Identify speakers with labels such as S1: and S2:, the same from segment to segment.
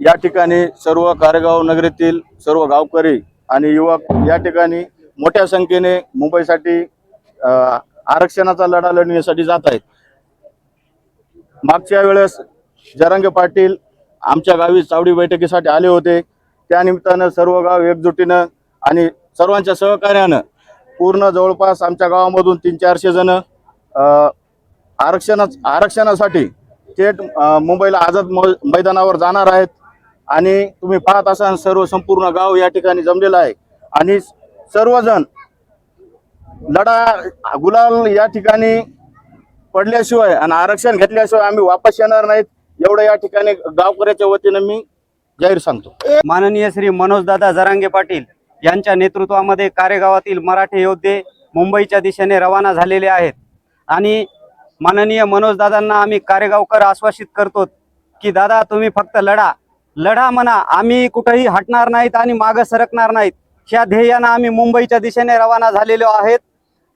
S1: या ठिकाणी सर्व कारेगाव नगरीतील सर्व गावकरी आणि युवक या ठिकाणी मोठ्या संख्येने मुंबईसाठी आरक्षणाचा लढा लढण्यासाठी जात आहेत. मागच्या वेळेस जरांगे पाटील आमच्या गावी चावडी बैठकीसाठी आले होते. त्यानिमित्तानं सर्व गाव एकजुटीनं आणि सर्वांच्या सहकार्यानं पूर्ण जवळपास आमच्या गावामधून तीन चारशे जण आरक्षणा आरक्षणासाठी थेट मुंबईला आझाद मैदानावर जाणार आहेत. आणि तुम्ही पाहत असाल सर्व संपूर्ण गाव या ठिकाणी जमलेलं आहे. आणि सर्वजण लढा गुलाल या ठिकाणी पडल्याशिवाय आणि आरक्षण घेतल्याशिवाय आम्ही वापस येणार नाहीत. एवढं या ठिकाणी गावकऱ्याच्या वतीनं मी जाहीर सांगतो.
S2: माननीय श्री मनोजदादा जरांगे पाटील यांच्या नेतृत्वामध्ये कारेगावातील मराठी योद्धे मुंबईच्या दिशेने रवाना झालेले आहेत. आणि माननीय मनोजदादांना आम्ही कारेगावकर आश्वासित करतो की दादा तुम्ही फक्त लढा लढा म्हणा आम्ही कुठेही हटणार नाहीत आणि मागं सरकणार नाहीत. ह्या ध्येयानं आम्ही मुंबईच्या दिशेने रवाना झालेलो आहेत.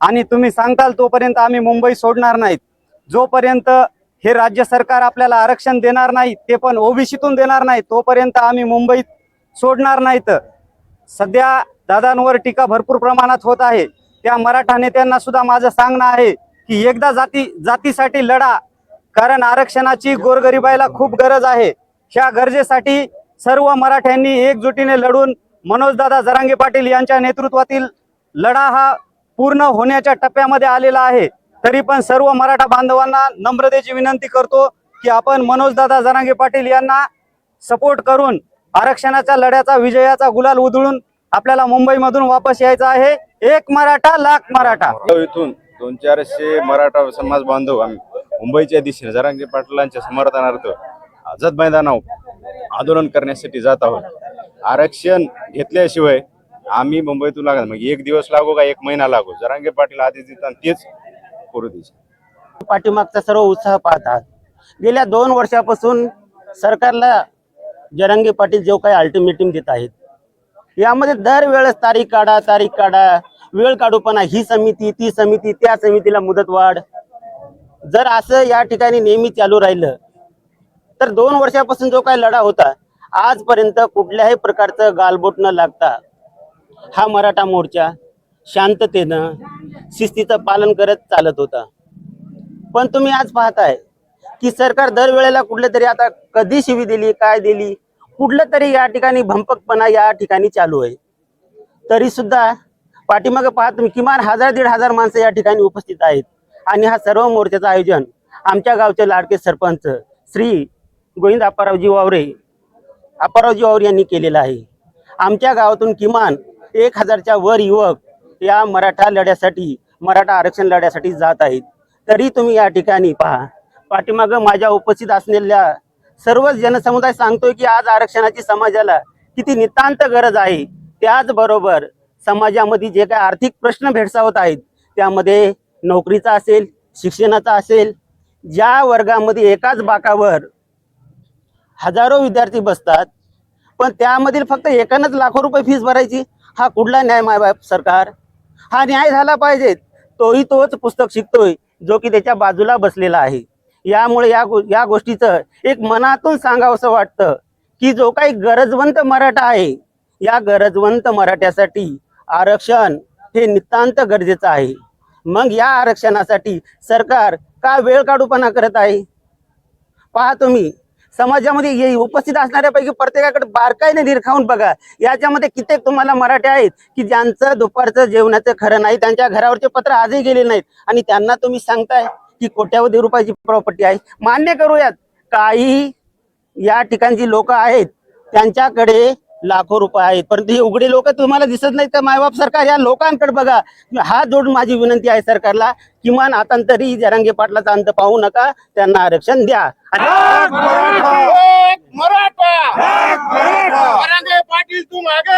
S2: आणि तुम्ही सांगताल तोपर्यंत आम्ही मुंबई सोडणार नाहीत. जोपर्यंत हे राज्य सरकार आपल्याला आरक्षण देणार नाही ते पण ओबीसीतून देणार नाही तोपर्यंत आम्ही मुंबईत सोडणार नाहीत. सध्या दादांवर टीका भरपूर प्रमाणात होत आहे. त्या मराठा नेत्यांना सुद्धा माझं सांगणं आहे की एकदा जाती जातीसाठी लढा कारण आरक्षणाची गोरगरिबाईला खूप गरज आहे. ह्या गरजेसाठी सर्व मराठ्यांनी एकजुटीने लढून मनोजदादा जरांगे पाटील यांच्या नेतृत्वातील लढा हा पूर्ण होण्याच्या टप्प्यामध्ये आलेला आहे. तरी पण सर्व मराठा बांधवांना नम्रतेची विनंती करतो की आपण मनोजदादा जरांगे पाटील यांना सपोर्ट करून आरक्षणाच्या लढ्याचा विजयाचा गुलाल उधळून आपल्याला मुंबईमधून वापस यायचं आहे. एक मराठा लाख मराठा.
S3: हो, इथून दोन चारशे मराठा समाज बांधव आम्ही मुंबईच्या दिशेने जरांगे पाटलांच्या समर्थनार्थ आझाद मैदानावर आंदोलन करण्यासाठी जात आहोत. आरक्षण घेतल्याशिवाय आम्ही मुंबईतून लागत मग एक दिवस लागो का एक महिना लागो? जरांगे पाटील आधी देतात तेच करू देश
S4: पाठीमागचा सर्व उत्साह पाहतात. गेल्या दोन वर्षापासून सरकारला जरांगे पाटील जो काही अल्टिमेटम देत आहेत यामध्ये दरवेळेस तारीख काढा तारीख काढा वेळ काढूपणा ही समिती ती समिती त्या समितीला मुदतवाढ. जर असं या ठिकाणी नेहमी चालू राहिलं तर दोन वर्षापासून जो काही लढा होता आजपर्यंत कुठल्याही प्रकारचं गालबोट न लागता हा मराठा मोर्चा शांततेनं शिस्तीचं पालन करत चालत होता. पण तुम्ही आज पाहताय की सरकार दरवेळेला कुठल्या तरी आता कधी शिवी दिली काय दिली कुठलं तरी या ठिकाणी भंपकपणा या ठिकाणी चालू आहे. तरी सुद्धा पाठीमागे पाहत तुम्ही किमान हजार दीड हजार माणसं या ठिकाणी उपस्थित आहेत. आणि हा सर्व मोर्चाचं आयोजन आमच्या गावचे लाडके सरपंच श्री गोविंद आप्पारावजी वावरे आप्पारावजी वावरे यांनी केलेलं आहे. आमच्या गावातून किमान एक हजारच्या वर युवक या मराठा लढ्यासाठी मराठा आरक्षण लढ्यासाठी जात आहेत. तरी तुम्ही या ठिकाणी पहा. पाठीमागं माझ्या उपस्थित असलेल्या सर्वच जनसमुदाय सांगतोय की आज आरक्षणाची समाजाला किती नितांत गरज आहे. त्याचबरोबर समाजामध्ये जे काही आर्थिक प्रश्न भेडसावत आहेत त्यामध्ये नोकरीचा असेल शिक्षणाचा असेल ज्या वर्गामध्ये एकाच बाकावर हजारो विद्यार्थी बसतात पण त्यामधील फक्त एकानंच लाखो रुपये फीस भरायची. हा कुठला न्याय मायबाप सरकार? हा न्याय झाला पाहिजे. तोही तोच पुस्तक शिकतोय जो की त्याच्या बाजूला बसलेला आहे. यामुळे या गो या गोष्टीचं एक मनातून सांगावंसं वाटतं की जो काही गरजवंत मराठा आहे या गरजवंत मराठ्यासाठी आरक्षण हे नितांत गरजेचं आहे. मग या आरक्षणासाठी सरकार का वेळ काढूपणा करत आहे? पहा तुम्ही समाजामध्ये ये उपस्थित असणाऱ्यापैकी प्रत्येकाकडे बारकाईने निरखावून बघा. याच्यामध्ये कित्येक तुम्हाला मराठी आहेत की ज्यांचं दुपारचं जेवणाचं खरं नाही त्यांच्या घरावरचे पत्र आजही गेले नाहीत. आणि त्यांना तुम्ही सांगताय की कोट्यावधी रुपयाची प्रॉपर्टी आहे. मान्य करूयात काही या ठिकाणची लोक आहेत त्यांच्याकडे लाखो रुपये आहेत. परंतु हे उघडे लोक तुम्हाला दिसत नाहीत का? मायबाप सरकार या लोकांकडे बघा. हात जोडून माझी विनंती आहे सरकारला किमान आता तरी जरांगे पाटलाचा अंत पाहू नका. त्यांना आरक्षण द्या. आणि-
S5: मराठा! मराठा! पाटील तू मागे